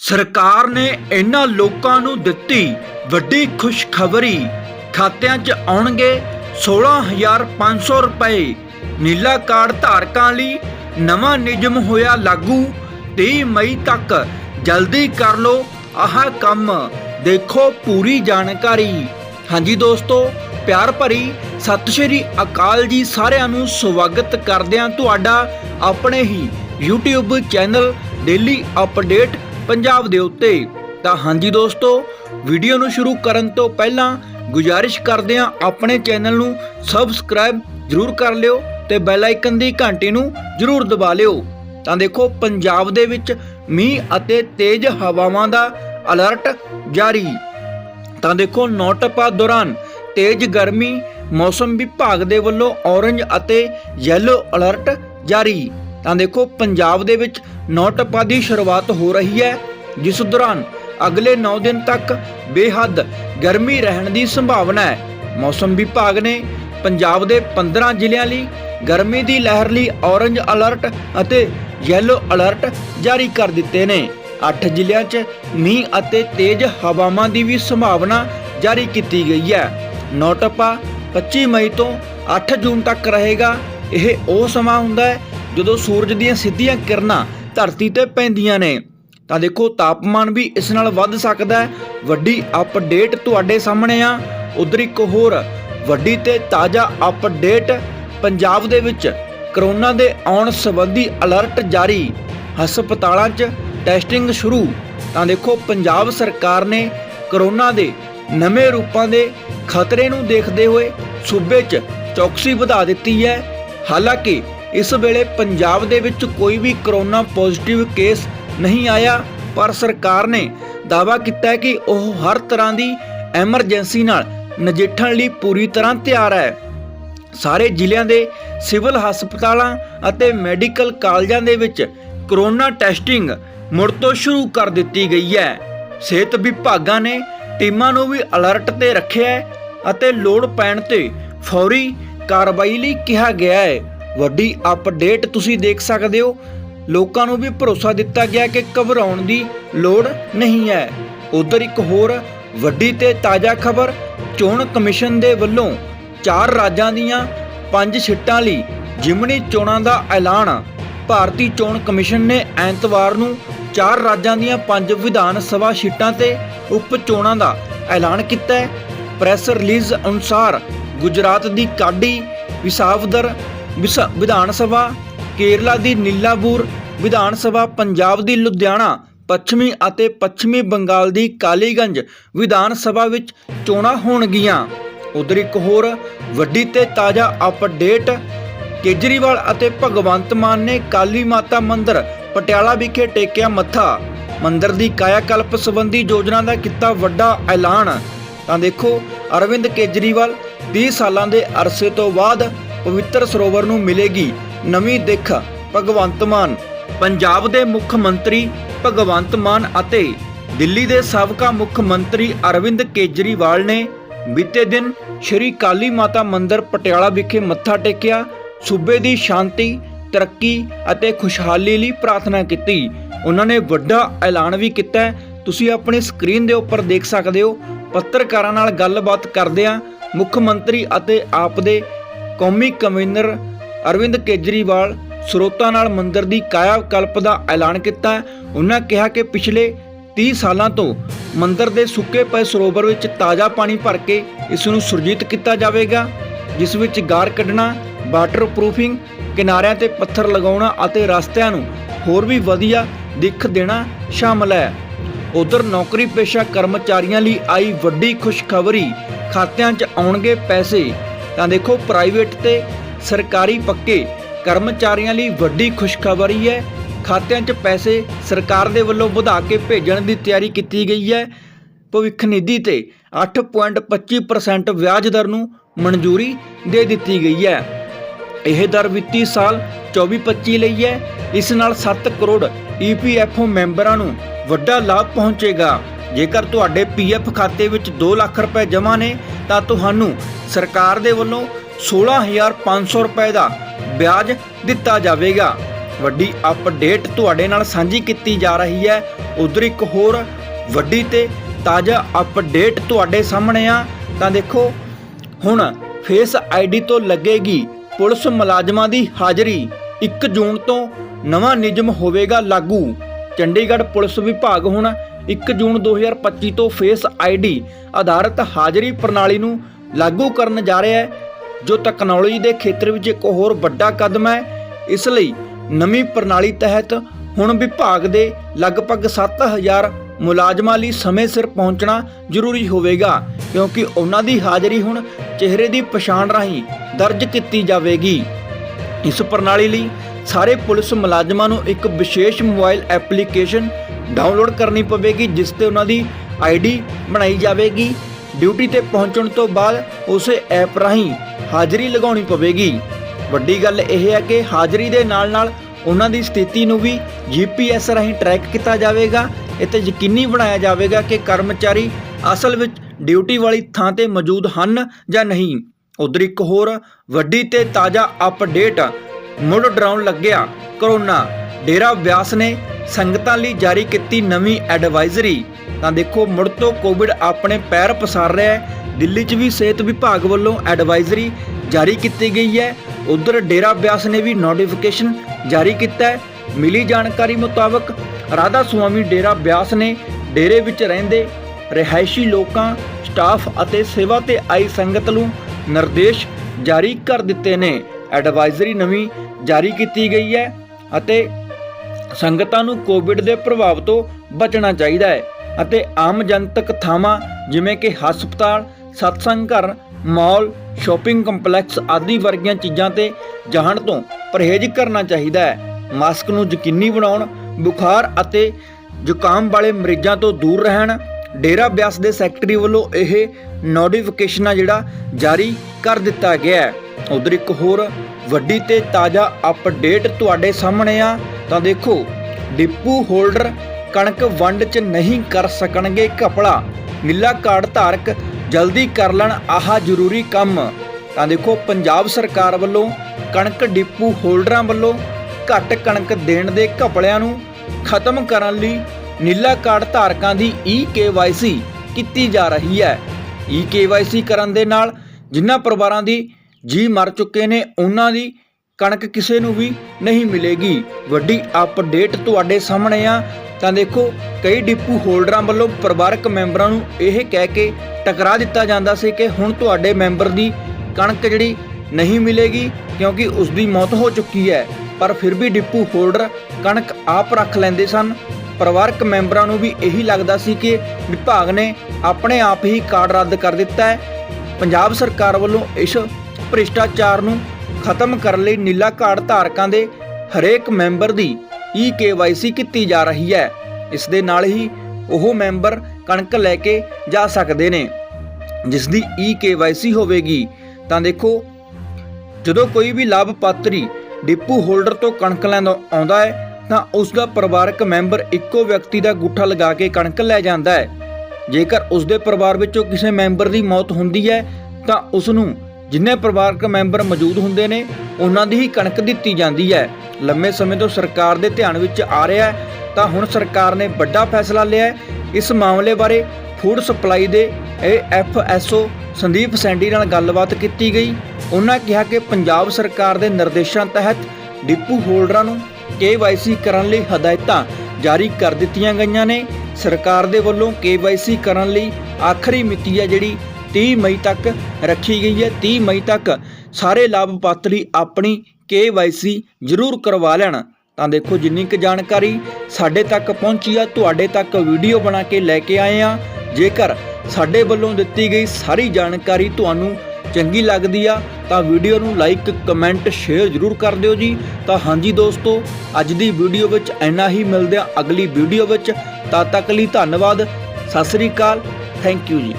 ਸਰਕਾਰ ਨੇ ਇਹਨਾਂ ਲੋਕਾਂ ਨੂੰ ਦਿੱਤੀ ਵੱਡੀ ਖੁਸ਼ਖਬਰੀ। ਖਾਤਿਆਂ 'ਚ ਆਉਣਗੇ 16500 ਰੁਪਏ। ਨੀਲਾ ਕਾਰਡ ਧਾਰਕਾਂ ਲਈ ਨਵਾਂ ਨਿਯਮ ਹੋਇਆ ਲਾਗੂ। 30 ਮਈ ਤੱਕ ਜਲਦੀ ਕਰ ਲਓ ਆਹ ਕੰਮ। ਦੇਖੋ ਪੂਰੀ ਜਾਣਕਾਰੀ। ਹਾਂਜੀ ਦੋਸਤੋ, ਪਿਆਰ ਭਰੀ ਸਤਿ ਸ਼੍ਰੀ ਅਕਾਲ ਜੀ ਸਾਰਿਆਂ ਨੂੰ ਸਵਾਗਤ ਕਰਦਿਆਂ ਤੁਹਾਡਾ ਆਪਣੇ ਹੀ YouTube channel daily update Punjab ਦੇ ਉੱਤੇ। ਤਾਂ ਹਾਂਜੀ ਦੋਸਤੋ ਵੀਡੀਓ ਨੂੰ ਸ਼ੁਰੂ ਕਰਨ ਤੋਂ ਪਹਿਲਾਂ ਗੁਜਾਰਿਸ਼ ਕਰਦੇ ਹਾਂ ਆਪਣੇ ਚੈਨਲ ਨੂੰ ਸਬਸਕ੍ਰਾਈਬ ਜਰੂਰ ਕਰ ਲਿਓ ਤੇ ਬੈਲ ਆਈਕਨ ਦੀ ਘੰਟੀ ਨੂੰ ਜਰੂਰ ਦਬਾ ਲਿਓ। ਤਾਂ ਦੇਖੋ, ਪੰਜਾਬ ਦੇ ਵਿੱਚ ਮੀਂਹ ਅਤੇ ਤੇਜ਼ ਹਵਾਵਾਂ ਦਾ ਅਲਰਟ ਜਾਰੀ। ਤਾਂ ਦੇਖੋ ਨੋਟਪਾ ਦੌਰਾਨ ਤੇਜ਼ ਗਰਮੀ ਮੌਸਮ ਵਿਭਾਗ ਦੇ ਵੱਲੋਂ ਔਰੰਜ ਅਤੇ ਯੈਲੋ ਅਲਰਟ ਜਾਰੀ। ਤਾਂ ਦੇਖੋ, ਪੰਜਾਬ ਦੇ ਵਿੱਚ ਨੋਟਪਾ ਦੀ ਸ਼ੁਰੂਆਤ ਹੋ ਰਹੀ ਹੈ, ਜਿਸ ਦੌਰਾਨ ਅਗਲੇ 9 ਦਿਨ ਤੱਕ ਬੇਹੱਦ ਗਰਮੀ ਰਹਿਣ ਦੀ ਸੰਭਾਵਨਾ ਹੈ। ਮੌਸਮ ਵਿਭਾਗ ਨੇ ਪੰਜਾਬ ਦੇ 15 ਜ਼ਿਲ੍ਹਿਆਂ ਲਈ ਗਰਮੀ ਦੀ ਲਹਿਰ ਲਈ ਔਰੰਜ ਅਲਰਟ ਅਤੇ ਯੈਲੋ ਅਲਰਟ ਜਾਰੀ ਕਰ ਦਿੱਤੇ ਨੇ। 8 ਜ਼ਿਲ੍ਹਿਆਂ 'ਚ ਮੀਂਹ ਅਤੇ ਤੇਜ਼ ਹਵਾਵਾਂ ਦੀ ਵੀ ਸੰਭਾਵਨਾ ਜਾਰੀ ਕੀਤੀ ਗਈ ਹੈ। ਨੋਟਪਾ 25 ਮਈ ਤੋਂ 8 ਜੂਨ ਤੱਕ ਰਹੇਗਾ। ਇਹ ਉਹ ਸਮਾਂ ਹੁੰਦਾ ਹੈ ਜਦੋਂ ਸੂਰਜ ਦੀਆਂ ਸਿੱਧੀਆਂ ਕਿਰਨਾਂ ਧਰਤੀ ਤੇ ਪੈਂਦੀਆਂ ਨੇ। ਤਾਂ ਦੇਖੋ, ਤਾਪਮਾਨ ਵੀ ਇਸ ਨਾਲ ਵੱਧ ਸਕਦਾ ਹੈ। ਵੱਡੀ ਅਪਡੇਟ ਤੁਹਾਡੇ ਸਾਹਮਣੇ ਆ। ਉਧਰ ਇੱਕ ਹੋਰ ਵੱਡੀ ਤੇ ਤਾਜ਼ਾ ਅਪਡੇਟ ਪੰਜਾਬ ਦੇ ਵਿੱਚ ਕਰੋਨਾ ਦੇ ਆਉਣ ਸੰਬੰਧੀ ਅਲਰਟ ਜਾਰੀ। ਹਸਪਤਾਲਾਂ 'ਚ ਟੈਸਟਿੰਗ ਸ਼ੁਰੂ। ਤਾਂ ਦੇਖੋ, ਪੰਜਾਬ ਸਰਕਾਰ ਨੇ ਕਰੋਨਾ ਦੇ ਨਵੇਂ ਰੂਪਾਂ ਦੇ ਖਤਰੇ ਨੂੰ ਦੇਖਦੇ ਹੋਏ ਸੂਬੇ 'ਚ ਚੌਕਸੀ ਵਧਾ ਦਿੱਤੀ ਹੈ। ਹਾਲਾਂਕਿ ਇਸ ਵੇਲੇ ਪੰਜਾਬ ਦੇ ਵਿੱਚ ਕੋਈ ਵੀ ਕਰੋਨਾ ਪੋਜ਼ਿਟਿਵ ਕੇਸ ਨਹੀਂ ਆਇਆ, ਪਰ ਸਰਕਾਰ ਨੇ ਦਾਅਵਾ ਕੀਤਾ ਹੈ ਕਿ ਉਹ ਹਰ ਤਰ੍ਹਾਂ ਦੀ ਐਮਰਜੈਂਸੀ ਨਾਲ ਨਜਿੱਠਣ ਲਈ ਪੂਰੀ ਤਰ੍ਹਾਂ ਤਿਆਰ ਹੈ। ਸਾਰੇ ਜ਼ਿਲ੍ਹਿਆਂ ਦੇ ਸਿਵਲ ਹਸਪਤਾਲਾਂ ਅਤੇ ਮੈਡੀਕਲ ਕਾਲਜਾਂ ਦੇ ਵਿੱਚ ਕਰੋਨਾ ਟੈਸਟਿੰਗ ਮੁੜ ਤੋਂ ਸ਼ੁਰੂ ਕਰ ਦਿੱਤੀ ਗਈ ਹੈ। ਸਿਹਤ ਵਿਭਾਗਾਂ ਨੇ ਟੀਮਾਂ ਨੂੰ ਵੀ ਅਲਰਟ ਤੇ ਰੱਖਿਆ ਹੈ ਅਤੇ ਲੋੜ ਪੈਣ ਤੇ ਫੌਰੀ ਕਾਰਵਾਈ ਲਈ ਕਿਹਾ ਗਿਆ ਹੈ। ਵੱਡੀ ਅਪਡੇਟ ਤੁਸੀਂ ਦੇਖ ਸਕਦੇ ਹੋ। ਲੋਕਾਂ ਨੂੰ ਵੀ ਭਰੋਸਾ ਦਿੱਤਾ ਗਿਆ ਕਿ ਘਬਰਾਉਣ ਦੀ ਲੋੜ ਨਹੀਂ ਹੈ। ਉਧਰ ਇੱਕ ਹੋਰ ਵੱਡੀ ਤੇ ਤਾਜ਼ਾ ਖਬਰ, ਚੋਣ ਕਮਿਸ਼ਨ ਦੇ ਵੱਲੋਂ ਚਾਰ ਰਾਜਾਂ ਦੀਆਂ ਪੰਜ ਸੀਟਾਂ ਲਈ ਜਿਮਣੀ ਚੋਣਾਂ ਦਾ ਐਲਾਨ। ਭਾਰਤੀ ਚੋਣ ਕਮਿਸ਼ਨ ਨੇ ਐਤਵਾਰ ਨੂੰ ਚਾਰ ਰਾਜਾਂ ਦੀਆਂ ਪੰਜ ਵਿਧਾਨ ਸਭਾ ਸੀਟਾਂ ਤੇ ਉਪ ਚੋਣਾਂ ਦਾ ਐਲਾਨ ਕੀਤਾ ਹੈ। ਪ੍ਰੈਸ ਰਿਲੀਜ਼ ਅਨੁਸਾਰ ਗੁਜਰਾਤ ਦੀ ਕਾਡੀ ਵਿਸਾਵਦਰ ਵਿਧਾਨ ਸਭਾ, ਕੇਰਲਾ ਦੀ ਨੀਲਾਬੂਰ, ਵਿਧਾਨ ਸਭਾ, ਪੰਜਾਬ ਦੀ ਲੁਧਿਆਣਾ, ਪੱਛਮੀ ਅਤੇ ਪੱਛਮੀ ਬੰਗਾਲ ਦੀ ਕਾਲੀਗੰਜ ਵਿਧਾਨ ਸਭਾ ਵਿੱਚ ਚੋਣਾਂ ਹੋਣਗੀਆਂ। ਉਧਰ ਇੱਕ ਹੋਰ ਵੱਡੀ ਤੇ ਤਾਜ਼ਾ ਅਪਡੇਟ, ਕੇਜਰੀਵਾਲ ਅਤੇ ਭਗਵੰਤ ਮਾਨ ਨੇ ਕਾਲੀ ਮਾਤਾ ਮੰਦਿਰ, ਪਟਿਆਲਾ ਵਿਖੇ ਟੇਕਿਆ ਮੱਥਾ। ਮੰਦਿਰ ਦੀ ਕਾਇਆਕਲਪ ਸੰਬੰਧੀ ਯੋਜਨਾ ਦਾ ਕੀਤਾ ਵੱਡਾ ਐਲਾਨ। ਤਾਂ ਦੇਖੋ, ਅਰਵਿੰਦ ਕੇਜਰੀਵਾਲ 30 ਸਾਲਾਂ ਦੇ ਅਰਸੇ ਤੋਂ ਬਾਅਦ ਪਵਿੱਤਰ ਸਰੋਵਰ ਨੂੰ ਮਿਲੇਗੀ ਨਵੀਂ ਦਿੱਖ, ਭਗਵੰਤ ਮਾਨ। ਪੰਜਾਬ ਦੇ ਮੁੱਖ ਮੰਤਰੀ ਭਗਵੰਤ ਮਾਨ ਅਤੇ ਦਿੱਲੀ ਦੇ ਸਾਬਕਾ ਮੁੱਖ ਮੰਤਰੀ ਅਰਵਿੰਦ ਕੇਜਰੀਵਾਲ ਨੇ ਬੀਤੇ ਦਿਨ ਸ਼੍ਰੀ ਕਾਲੀ ਮਾਤਾ ਮੰਦਿਰ ਪਟਿਆਲਾ ਵਿਖੇ ਮੱਥਾ ਟੇਕਿਆ। ਸੂਬੇ ਦੀ ਸ਼ਾਂਤੀ, ਤਰੱਕੀ ਅਤੇ ਖੁਸ਼ਹਾਲੀ ਲਈ ਪ੍ਰਾਰਥਨਾ ਕੀਤੀ। ਉਹਨਾਂ ਨੇ ਵੱਡਾ ਐਲਾਨ ਵੀ ਕੀਤਾ। ਤੁਸੀਂ ਆਪਣੀ ਸਕਰੀਨ ਦੇ ਉੱਪਰ ਦੇਖ ਸਕਦੇ ਹੋ। ਪੱਤਰਕਾਰਾਂ ਨਾਲ ਗੱਲਬਾਤ ਕਰਦਿਆਂ ਮੁੱਖ ਮੰਤਰੀ ਅਤੇ ਆਪ ਦੇ ਕੌਮੀ ਕਨਵੀਨਰ ਅਰਵਿੰਦ ਕੇਜਰੀਵਾਲ ਸਰੋਤਾਂ ਨਾਲ ਮੰਦਰ ਦੀ ਕਾਇਆ ਕਲਪ ਦਾ ਐਲਾਨ ਕੀਤਾ ਉਹਨਾਂ ਕਿਹਾ ਕਿ ਪਿਛਲੇ 30 ਸਾਲਾਂ ਤੋਂ ਮੰਦਰ ਦੇ ਸੁੱਕੇ ਪਏ ਸਰੋਵਰ ਵਿੱਚ ਤਾਜ਼ਾ ਪਾਣੀ ਭਰ ਕੇ ਇਸ ਨੂੰ ਸੁਰਜੀਤ ਕੀਤਾ ਜਾਵੇਗਾ, ਜਿਸ ਵਿੱਚ ਗਾਰ ਕੱਢਣਾ ਵਾਟਰ ਪ੍ਰੂਫਿੰਗ ਕਿਨਾਰਿਆਂ ਤੇ ਪੱਥਰ ਲਗਾਉਣਾ ਅਤੇ ਰਸਤਿਆਂ ਨੂੰ ਹੋਰ ਵੀ ਵਧੀਆ ਦਿੱਖ ਦੇਣਾ ਸ਼ਾਮਲ ਹੈ। ਉਧਰ ਨੌਕਰੀ ਪੇਸ਼ਾ ਕਰਮਚਾਰੀਆਂ ਲਈ ਆਈ ਵੱਡੀ ਖੁਸ਼ਖਬਰੀ, ਖਾਤਿਆਂ 'ਚ ਆਉਣਗੇ ਪੈਸੇ। ਤਾਂ ਦੇਖੋ ਪ੍ਰਾਈਵੇਟ ਤੇ ਸਰਕਾਰੀ ਪੱਕੇ ਕਰਮਚਾਰੀਆਂ ਲਈ ਵੱਡੀ ਖੁਸ਼ਖਬਰੀ ਹੈ। ਖਾਤਿਆਂ 'ਚ ਪੈਸੇ ਸਰਕਾਰ ਦੇ ਵੱਲੋਂ ਵਧਾ ਕੇ ਭੇਜਣ ਦੀ ਤਿਆਰੀ ਕੀਤੀ ਗਈ ਹੈ। ਭਵਿੱਖ ਨਿਧੀ ਤੇ 8.25% ਵਿਆਜ ਦਰ ਨੂੰ ਮਨਜ਼ੂਰੀ ਦੇ ਦਿੱਤੀ ਗਈ ਹੈ। ਇਹ ਦਰ ਵਿੱਤੀ ਸਾਲ 24-25 ਲਈ ਹੈ। ਇਸ ਨਾਲ 7 ਕਰੋੜ ਈਪੀਐਫਓ ਮੈਂਬਰਾਂ ਨੂੰ ਵੱਡਾ ਲਾਭ ਪਹੁੰਚੇਗਾ। ਜੇਕਰ ਤੁਹਾਡੇ ਪੀਐਫ ਖਾਤੇ ਵਿੱਚ 2 ਲੱਖ ਰੁਪਏ ਜਮ੍ਹਾਂ ਨੇ ਤਾਂ ਤੁਹਾਨੂੰ ਸਰਕਾਰ ਦੇ ਵੱਲੋਂ 16500 ਰੁਪਏ ਦਾ ਵਿਆਜ ਦਿੱਤਾ ਜਾਵੇਗਾ। ਵੱਡੀ ਅਪਡੇਟ ਤੁਹਾਡੇ ਨਾਲ ਸਾਂਝੀ ਕੀਤੀ ਜਾ ਰਹੀ ਹੈ। ਉਧਰ ਇੱਕ ਹੋਰ ਵੱਡੀ ਤੇ ਤਾਜ਼ਾ ਅਪਡੇਟ ਤੁਹਾਡੇ ਸਾਹਮਣੇ ਆ। ਤਾਂ ਦੇਖੋ, ਹੁਣ ਫੇਸ ਆਈਡੀ ਤੋਂ ਲੱਗੇਗੀ ਪੁਲਿਸ ਮੁਲਾਜ਼ਮਾਂ ਦੀ ਹਾਜ਼ਰੀ। 1 ਜੂਨ ਤੋਂ ਨਵਾਂ ਨਿਯਮ ਹੋਵੇਗਾ ਲਾਗੂ। ਚੰਡੀਗੜ੍ਹ ਪੁਲਿਸ ਵਿਭਾਗ ਹੁਣ 1 ਜੂਨ 2025 ਤੋਂ ਫੇਸ ਆਈਡੀ ਆਧਾਰਿਤ ਹਾਜ਼ਰੀ ਪ੍ਰਣਾਲੀ ਨੂੰ ਲਾਗੂ ਕਰਨ ਜਾ ਰਿਹਾ ਹੈ, ਜੋ ਟੈਕਨੋਲੋਜੀ ਦੇ ਖੇਤਰ ਵਿੱਚ ਇੱਕ ਹੋਰ ਵੱਡਾ ਕਦਮ ਹੈ। ਇਸ ਲਈ ਨਵੀਂ ਪ੍ਰਣਾਲੀ ਤਹਿਤ ਹੁਣ ਵਿਭਾਗ ਦੇ ਲਗਭਗ 7000 ਮੁਲਾਜ਼ਮਾਂ ਲਈ ਸਮੇਂ ਸਿਰ ਪਹੁੰਚਣਾ ਜ਼ਰੂਰੀ ਹੋਵੇਗਾ, ਕਿਉਂਕਿ ਉਹਨਾਂ ਦੀ ਹਾਜ਼ਰੀ ਹੁਣ ਚਿਹਰੇ ਦੀ ਪਛਾਣ ਰਾਹੀਂ ਦਰਜ ਕੀਤੀ ਜਾਵੇਗੀ। ਇਸ ਪ੍ਰਣਾਲੀ ਲਈ ਸਾਰੇ ਪੁਲਿਸ ਮੁਲਾਜ਼ਮਾਂ ਨੂੰ ਇੱਕ ਵਿਸ਼ੇਸ਼ ਮੋਬਾਈਲ ਐਪਲੀਕੇਸ਼ਨ ਡਾਊਨਲੋਡ ਕਰਨੀ ਪਵੇਗੀ, ਜਿਸ ਤੇ ਉਹਨਾਂ ਦੀ ਆਈਡੀ ਬਣਾਈ ਜਾਵੇਗੀ। ਡਿਊਟੀ ਤੇ ਪਹੁੰਚਣ ਤੋਂ ਬਾਅਦ ਉਸੇ ਐਪ ਰਾਹੀਂ ਹਾਜ਼ਰੀ ਲਗਾਉਣੀ ਪਵੇਗੀ। ਵੱਡੀ ਗੱਲ ਇਹ ਹੈ ਕਿ ਹਾਜ਼ਰੀ ਦੇ ਨਾਲ-ਨਾਲ ਉਹਨਾਂ ਦੀ ਸਥਿਤੀ ਨੂੰ ਵੀ GPS ਰਾਹੀਂ ਟਰੈਕ ਕੀਤਾ ਜਾਵੇਗਾ ਅਤੇ ਯਕੀਨੀ ਬਣਾਇਆ ਜਾਵੇਗਾ ਕਿ ਕਰਮਚਾਰੀ ਅਸਲ ਵਿੱਚ ਡਿਊਟੀ ਵਾਲੀ ਥਾਂ ਤੇ ਮੌਜੂਦ ਹਨ ਜਾਂ ਨਹੀਂ। ਉਧਰ ਇੱਕ ਹੋਰ ਵੱਡੀ ਤੇ ਤਾਜ਼ਾ ਅਪਡੇਟ ਮੁੜ ਡਰਾਉਣ ਲੱਗਿਆ, ਕਰੋਨਾ। ਡੇਰਾ ਵਿਆਸ ਨੇ ਸੰਗਤਾਂ ਲਈ ਜਾਰੀ ਕੀਤੀ ਨਵੀਂ ਐਡਵਾਈਜ਼ਰੀ। ਤਾਂ ਦੇਖੋ, ਮੁੜ ਤੋਂ ਕੋਵਿਡ ਆਪਣੇ ਪੈਰ ਪਸਾਰ ਰਿਹਾ ਹੈ। ਦਿੱਲੀ 'ਚ ਵੀ ਸਿਹਤ ਵਿਭਾਗ ਵੱਲੋਂ ਐਡਵਾਈਜ਼ਰੀ ਜਾਰੀ ਕੀਤੀ ਗਈ ਹੈ। ਉਧਰ ਡੇਰਾ ਵਿਆਸ ਨੇ ਵੀ ਨੋਟੀਫਿਕੇਸ਼ਨ ਜਾਰੀ ਕੀਤਾ ਹੈ। ਮਿਲੀ ਜਾਣਕਾਰੀ ਮੁਤਾਬਕ ਰਾਧਾ ਸੁਆਮੀ ਡੇਰਾ ਬਿਆਸ ਨੇ ਡੇਰੇ ਵਿੱਚ ਰਹਿੰਦੇ ਰਿਹਾਇਸ਼ੀ ਲੋਕਾਂ, ਸਟਾਫ ਅਤੇ ਸੇਵਾ ਤੇ ਆਈ ਸੰਗਤ ਨੂੰ ਨਿਰਦੇਸ਼ ਜਾਰੀ ਕਰ ਦਿੱਤੇ ਨੇ। ਐਡਵਾਈਜ਼ਰੀ ਨਵੀਂ ਜਾਰੀ ਕੀਤੀ ਗਈ ਹੈ ਅਤੇ ਸੰਗਤਾਂ ਨੂੰ ਕੋਵਿਡ ਦੇ ਪ੍ਰਭਾਵ ਤੋਂ ਬਚਣਾ ਚਾਹੀਦਾ ਹੈ ਅਤੇ ਆਮ ਜਨਤਕ ਥਾਵਾਂ ਜਿਵੇਂ ਕਿ ਹਸਪਤਾਲ, ਸਤਸੰਗ ਘਰ, ਮਾਲ, ਸ਼ਾਪਿੰਗ ਕੰਪਲੈਕਸ ਆਦਿ ਵਰਗੀਆਂ ਚੀਜ਼ਾਂ ਤੇ ਜਾਣ ਤੋਂ ਪਰਹੇਜ਼ ਕਰਨਾ ਚਾਹੀਦਾ ਹੈ। ਮਾਸਕ ਨੂੰ ਯਕੀਨੀ ਬਣਾਉਣ, ਬੁਖਾਰ ਅਤੇ ਜ਼ੁਕਾਮ ਵਾਲੇ ਮਰੀਜ਼ਾਂ ਤੋਂ ਦੂਰ ਰਹਿਣ, ਡੇਰਾ ਬਿਆਸ ਦੇ ਸੈਕਟਰੀ ਵੱਲੋਂ ਇਹ ਨੋਟੀਫਿਕੇਸ਼ਨ ਆ ਜਿਹੜਾ ਜਾਰੀ ਕਰ ਦਿੱਤਾ ਗਿਆ ਹੈ। ਉਧਰ ਇੱਕ ਹੋਰ ਵੱਡੀ ਤੇ ਤਾਜ਼ਾ ਅਪਡੇਟ ਤੁਹਾਡੇ ਸਾਹਮਣੇ ਆ। ਤਾਂ ਦੇਖੋ, ਡਿਪੂ ਹੋਲਡਰ ਕਣਕ ਵੰਡ 'ਚ ਨਹੀਂ ਕਰ ਸਕਣਗੇ ਘਪਲਾ। ਨੀਲਾ ਕਾਰਡ ਧਾਰਕ ਜਲਦੀ ਕਰ ਲੈਣ ਆਹ ਜ਼ਰੂਰੀ ਕੰਮ। ਤਾਂ ਦੇਖੋ, ਪੰਜਾਬ ਸਰਕਾਰ ਵੱਲੋਂ ਕਣਕ ਡਿਪੂ ਹੋਲਡਰਾਂ ਵੱਲੋਂ ਘੱਟ ਕਣਕ ਦੇਣ ਦੇ ਘਪਲਿਆਂ ਨੂੰ ਖਤਮ ਕਰਨ ਲਈ ਨੀਲਾ ਕਾਰਡ ਧਾਰਕਾਂ ਦੀ ਈ ਕੀਤੀ ਜਾ ਰਹੀ ਹੈ। ਈ ਕਰਨ ਦੇ ਨਾਲ ਜਿਨ੍ਹਾਂ ਪਰਿਵਾਰਾਂ ਦੀ ਜੀ ਮਰ ਚੁੱਕੇ ਨੇ, ਉਹਨਾਂ ਦੀ ਕਣਕ ਕਿਸੇ ਨੂੰ ਵੀ ਨਹੀਂ ਮਿਲੇਗੀ। ਵੱਡੀ ਅਪਡੇਟ ਤੁਹਾਡੇ ਸਾਹਮਣੇ ਆ। ਤਾਂ ਦੇਖੋ, ਕਈ ਡਿਪੂ ਹੋਲਡਰਾਂ ਵੱਲੋਂ ਪਰਿਵਾਰਕ ਮੈਂਬਰਾਂ ਨੂੰ ਇਹ ਕਹਿ ਕੇ ਟਕਰਾ ਦਿੱਤਾ ਜਾਂਦਾ ਸੀ ਕਿ ਹੁਣ ਤੁਹਾਡੇ ਮੈਂਬਰ ਦੀ ਕਣਕ ਜਿਹੜੀ ਨਹੀਂ ਮਿਲੇਗੀ, ਕਿਉਂਕਿ ਉਸ ਦੀ ਮੌਤ ਹੋ ਚੁੱਕੀ ਹੈ। ਪਰ ਫਿਰ ਵੀ ਡਿਪੂ ਹੋਲਡਰ ਕਣਕ ਆਪ ਰੱਖ ਲੈਂਦੇ ਸਨ। ਪਰਿਵਾਰਕ ਮੈਂਬਰਾਂ ਨੂੰ ਵੀ ਇਹੀ ਲੱਗਦਾ ਸੀ ਕਿ ਵਿਭਾਗ ਨੇ ਆਪਣੇ ਆਪ ਹੀ ਕਾਰਡ ਰੱਦ ਕਰ ਦਿੱਤਾ ਹੈ। ਪੰਜਾਬ ਸਰਕਾਰ ਵੱਲੋਂ ਇਸ ਭ੍ਰਿਸ਼ਟਾਚਾਰ ਨੂੰ ਖਤਮ ਕਰਨ ਲਈ ਨੀਲਾ ਕਾਰਡ ਧਾਰਕਾਂ ਦੇ ਹਰੇਕ ਮੈਂਬਰ ਦੀ ਈ ਕੀਤੀ ਜਾ ਰਹੀ ਹੈ। ਇਸ ਦੇ ਨਾਲ ਹੀ ਉਹ ਮੈਂਬਰ ਕਣਕ ਲੈ ਕੇ ਜਾ ਸਕਦੇ ਨੇ। ਜਿਸ ਦੀ ਈ ਹੋਵੇਗੀ, ਤਾਂ ਦੇਖੋ, ਜਦੋਂ ਕੋਈ ਵੀ ਲਾਭਪਾਤਰੀ ਡਿਪੂ ਹੋਲਡਰ ਤੋਂ ਕਣਕ ਲੈਣ ਆਉਂਦਾ ਹੈ, ਤਾਂ ਉਸ ਦਾ ਪਰਿਵਾਰਕ ਮੈਂਬਰ ਇੱਕੋ ਵਿਅਕਤੀ ਦਾ ਗੁੱਠਾ ਲਗਾ ਕੇ ਕਣਕ ਲੈ ਜਾਂਦਾ ਹੈ। ਜੇਕਰ ਉਸ ਦੇ ਪਰਿਵਾਰ ਵਿੱਚੋਂ ਕਿਸੇ ਮੈਂਬਰ ਦੀ ਮੌਤ ਹੁੰਦੀ ਹੈ, ਤਾਂ ਉਸ ਨੂੰ ਜਿੰਨੇ ਪਰਿਵਾਰਕ ਮੈਂਬਰ ਮੌਜੂਦ ਹੁੰਦੇ ਨੇ, ਉਹਨਾਂ ਦੀ ਹੀ ਕਣਕ ਦਿੱਤੀ ਜਾਂਦੀ ਹੈ। ਲੰਮੇ ਸਮੇਂ ਤੋਂ ਸਰਕਾਰ ਦੇ ਧਿਆਨ ਵਿੱਚ ਆ ਰਿਹਾ ਹੈ, ਤਾਂ ਹੁਣ ਸਰਕਾਰ ਨੇ ਵੱਡਾ ਫੈਸਲਾ ਲਿਆ ਹੈ। ਇਸ ਮਾਮਲੇ ਬਾਰੇ ਫੂਡ ਸਪਲਾਈ ਦੇ ਏਐਫਐਸਓ ਸੰਦੀਪ ਸੈਂਡੀ ਨਾਲ ਗੱਲਬਾਤ ਕੀਤੀ ਗਈ। ਉਹਨਾਂ ਕਿਹਾ ਕਿ ਪੰਜਾਬ ਸਰਕਾਰ ਦੇ ਨਿਰਦੇਸ਼ਾਂ ਤਹਿਤ ਡਿਪੂ ਹੋਲਡਰਾਂ ਨੂੰ KYC ਕਰਨ ਲਈ ਹਦਾਇਤਾਂ ਜਾਰੀ ਕਰ ਦਿੱਤੀਆਂ ਗਈਆਂ ਨੇ। ਸਰਕਾਰ ਦੇ ਵੱਲੋਂ KYC ਕਰਨ ਲਈ ਆਖਰੀ ਮਿਤੀ ਹੈ ਜਿਹੜੀ 30 ਮਈ ਤੱਕ ਰੱਖੀ ਗਈ ਹੈ। 30 ਮਈ ਤੱਕ ਸਾਰੇ ਲਾਭਪਾਤਰੀ ਆਪਣੀ KYC ਜ਼ਰੂਰ ਕਰਵਾ ਲੈਣ। ਤਾਂ ਦੇਖੋ ਜਿੰਨੀ ਕੁ ਜਾਣਕਾਰੀ ਸਾਡੇ ਤੱਕ ਪਹੁੰਚੀ ਆ, ਤੁਹਾਡੇ ਤੱਕ ਵੀਡੀਓ ਬਣਾ ਕੇ ਲੈ ਕੇ ਆਏ ਆ। ਜੇਕਰ ਸਾਡੇ ਵੱਲੋਂ ਦਿੱਤੀ ਗਈ ਸਾਰੀ ਜਾਣਕਾਰੀ ਤੁਹਾਨੂੰ ਚੰਗੀ ਲੱਗਦੀ ਆ, ਤਾਂ ਵੀਡੀਓ ਨੂੰ ਲਾਈਕ, ਕਮੈਂਟ, ਸ਼ੇਅਰ ਜ਼ਰੂਰ ਕਰ ਦਿਓ ਜੀ। ਤਾਂ ਹਾਂਜੀ ਦੋਸਤੋ, ਅੱਜ ਦੀ ਵੀਡੀਓ ਵਿੱਚ ਇੰਨਾ ਹੀ। ਮਿਲਦੇ ਆ ਅਗਲੀ ਵੀਡੀਓ ਵਿੱਚ। ਤਦ ਤੱਕ ਲਈ ਧੰਨਵਾਦ। ਸਤਿ ਸ੍ਰੀ ਅਕਾਲ। ਥੈਂਕ ਯੂ ਜੀ।